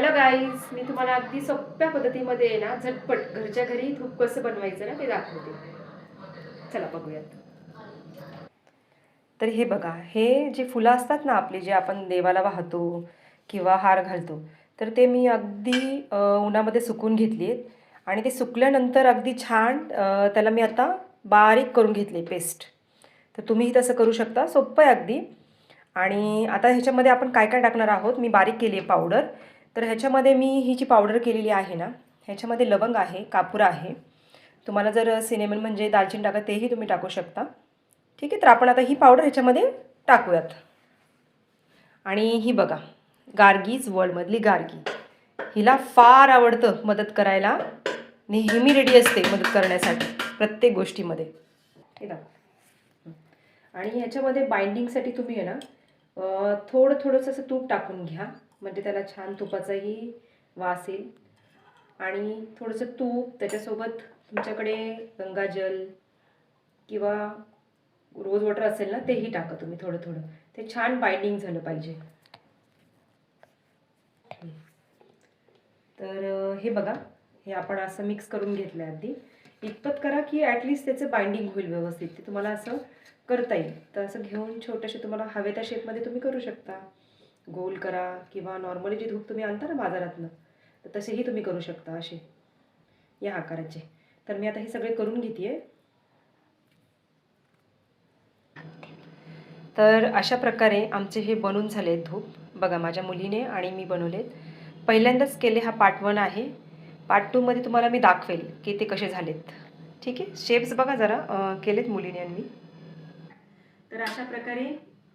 Hello guys मी तुम्हाला अगदी सोप्या पद्धतीमध्ये आहे ना झटपट घरच्या घरी धूप कसं बनवायचं ना ते दाखवते. चला बघूयात. तर हे बघा हे जे फुलं असतात ना आपली जे आपण देवाला वाहतो किंवा हार घालतो तर ते मी अगदी उन्हामध्ये सुकून घेतली आहेत. आणि ते सुकल्यानंतर अगदी छान त्याला मी आता बारीक करून घेतले पेस्ट. तर तुम्हीही तसं करू शकता. सोपं आहे अगदी. आणि आता ह्याच्यामध्ये आपण काय काय टाकणार आहोत? मी बारीक केली आहे पावडर. तर ह्याच्यामध्ये मी ही जी पावडर केलेली आहे ना ह्याच्यामध्ये लवंग आहे कापूर आहे. तुम्हाला जर सिनेमन म्हणजे दालचिनी टाका तेही तुम्ही टाकू शकता. ठीक आहे तर आपण आता ही पावडर ह्याच्यामध्ये टाकूयात. आणि ही बघा गार्गीज वर्ल्डमधली गार्गी. हिला फार आवडतं मदत करायला. नेहमी रेडी असते मदत करण्यासाठी प्रत्येक गोष्टीमध्ये. ठीक आहे आणि ह्याच्यामध्ये बाइंडिंगसाठी तुम्ही आहे ना थोडं थोडंसं असं तूप टाकून घ्या. म्हणजे त्याला छान तुपाचाही वास येईल. आणि थोडंसं तूप त्याच्यासोबत तुमच्याकडे गंगाजल किंवा रोज वॉटर असेल ना तेही टाका तुम्ही थोडं थोडं. ते छान बाइंडिंग झालं पाहिजे. तर हे बघा. हे आपण असं मिक्स करून घेतलं आहे अगदी. इतपत करा की ॲटलिस्ट त्याचं बाइंडिंग होईल व्यवस्थित. ते तुम्हाला असं करता येईल. तर असं घेऊन छोटेसे तुम्हाला हवे त्या शेपमध्ये तुम्ही करू शकता. गोल करा किंवा नॉर्मली जी धूप तुम्ही आणता ना बाजारातनं तर तसेही तुम्ही करू शकता असे. या आकाराचे. तर मी आता हे सगळे करून घेते तर अशा प्रकारे आमचे हे बनून झाले धूप. बघा माझ्या मुलीने आणि मी बनवलेत. पहिल्यांदाच केले हा पार्ट वन आहे. पार्ट टूमध्ये तुम्हाला मी दाखवेल की ते कसे झालेत. ठीक आहे? शेप्स बघा जरा केलेत मुलीने आणि मी. तर अशा प्रकारे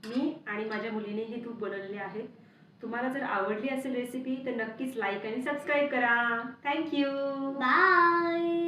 मी आणि माझ्या मुलीने हे तूप बनवलेले आहे. तुम्हाला जर आवडली असेल रेसिपी तर नक्कीच लाईक आणि सबस्क्राईब करा. Thank you bye